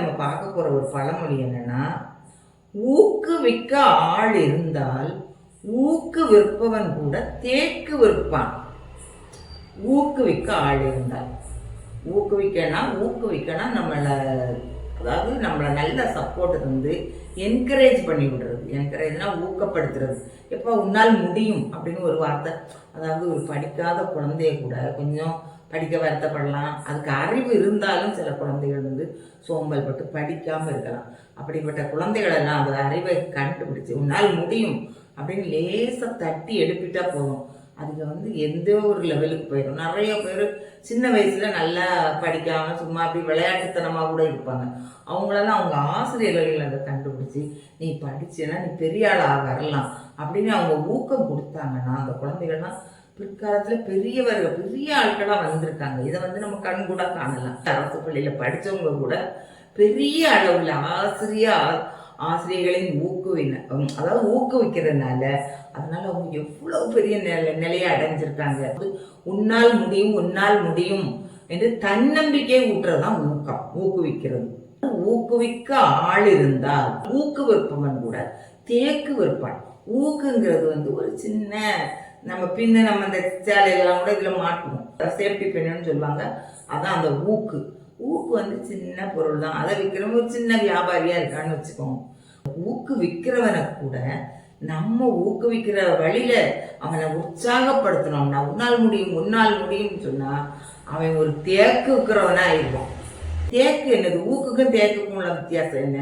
நம்ம பார்க்க போகிற ஒரு பழமொழி என்னன்னா ஊக்குவிக்க ஆள் இருந்தால் ஊக்கு விற்பவன் கூட தேக்கு விற்பான். ஊக்குவிக்க ஆள் இருந்தால். ஊக்குவிக்கனா ஊக்குவிக்கனா நம்மளை அதாவது நம்மளை நல்ல சப்போர்ட் வந்து என்கரேஜ் பண்ணி விடுறது. என்கரேஜ்னா ஊக்கப்படுத்துறது. எப்போ உன்னால் முடியும் அப்படின்னு ஒரு வார்த்தை. அதாவது ஒரு படிக்காத குழந்தைய கூட கொஞ்சம் படிக்க வருத்தப்படலாம். அதுக்கு அறிவு இருந்தாலும் சில குழந்தைகள் வந்து சோம்பல் பட்டு படிக்காமல் இருக்கலாம். அப்படிப்பட்ட குழந்தைகளெல்லாம் அந்த அறிவை கண்டுபிடிச்சி உன்னால் முடியும் அப்படின்னு லேசாக தட்டி எழுப்பிட்டா போதும். அதுக்கு வந்து எந்த ஒரு லெவலுக்கு போயிடும். நிறைய பேர் சின்ன வயசில் நல்லா படிக்காமல் சும்மா அப்படி விளையாட்டுத்தனமாக கூட இருப்பாங்க. அவங்களெல்லாம் அவங்க ஆசிரியர்கள் அதை கண்டுபிடிச்சி நீ படிச்சேன்னா நீ பெரிய ஆளாக வரலாம். அப்படின்னு அவங்க ஊக்கம் கொடுத்தாங்கன்னா அந்த குழந்தைகள்லாம் பிற்காலத்தில் பெரியவர்கள் பெரிய ஆட்களாக வந்திருக்காங்க. இதை வந்து நம்ம கண் கூட காணலாம். அரசு பள்ளியில் படித்தவங்க கூட பெரிய அளவில் ஆசிரியர் ஆசிரியர்களின் ஊக்குவின அதாவது ஊக்குவிக்கிறதுனால அதனால அவங்க எவ்வளவு பெரிய நிலை நிலையை அடைஞ்சிருக்காங்க. உன்னால் முடியும் உன்னால் முடியும் என்று தன்னம்பிக்கையை ஊட்டுறதுதான் ஊக்கம் ஊக்குவிக்கிறது. ஊக்குவிக்க ஆள் இருந்தால் ஊக்குவிப்பவன் கூட தேக்கு விற்பான் ஊக்குங்கிறது வந்து ஒரு சின்ன நம்ம பின்ன நம்ம இந்த சேலையெல்லாம் கூட இதில் மாட்டுவோம். சேஃப்டி பின்னு சொல்லுவாங்க. அதான் அந்த ஊக்கு. ஊக்கு வந்து சின்ன பொருள் தான் அதை விற்கிறவங்க ஒரு சின்ன வியாபாரியாக இருக்கான்னு வச்சுக்கோங்க. ஊக்கு விற்கிறவனை கூட நம்ம ஊக்குவிக்கிற வழியில அவனை உற்சாகப்படுத்தணும்னா உன்னால் முடியும் உன்னால் முடியும்னு சொன்னா அவன் ஒரு தேக்கு விற்கிறவனா ஆயிடுவான். தேக்கு என்னது? ஊக்குக்கும் தேக்குக்கும் உள்ள வித்தியாசம் என்ன?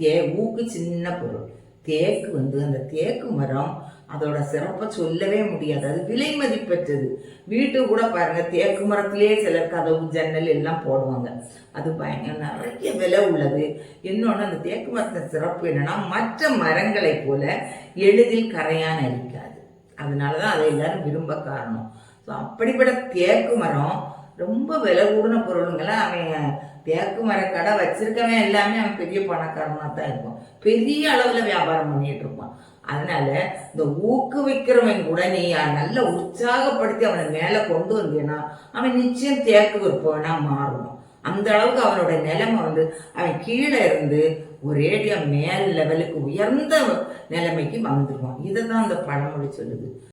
தே ஊக்கு சின்ன பொருள். தேக்கு வந்து அந்த தேக்கு மரம் அதோட சிறப்பை சொல்லவே முடியாது. அது விலை மதிப்பற்றது. வீட்டு கூட பாருங்க தேக்கு மரத்திலேயே சிலர் கதவு ஜன்னல் எல்லாம் போடுவாங்க. அது பயங்கர நிறைய விலை உள்ளது. இன்னொன்று அந்த தேக்கு மரத்தின் சிறப்பு என்னன்னா மற்ற மரங்களைப் போல எளிதில் கரையான் அழிக்காது. அதனால தான் அதை எல்லாரும் விரும்ப காரணம். ஸோ அப்படிப்பட்ட தேக்கு மரம் ரொம்ப விலை கூடின பொருளுங்கெல்லாம் அவன் தேக்கு மர கடை வச்சிருக்கவன் எல்லாமே அவன் பெரிய பணக்காரனாக தான் இருப்பான். பெரிய அளவில் வியாபாரம் பண்ணிட்டு இருப்பான். அதனால இந்த ஊக்குவிக்கிறவன் கூட நீ நல்ல உற்சாகப்படுத்தி அவனை மேலே கொண்டு வந்தீன்னா அவன் நிச்சயம் தேக்கு விற்பவனா மாறுவான் அந்த அளவுக்கு அவனோட நிலைமை வந்து அவன் கீழே இருந்து ஒரேடியாக மேல் லெவலுக்கு உயர்ந்த நிலைமைக்கு வந்துடுவான் இதை தான் அந்த பழமொழி சொல்லுது.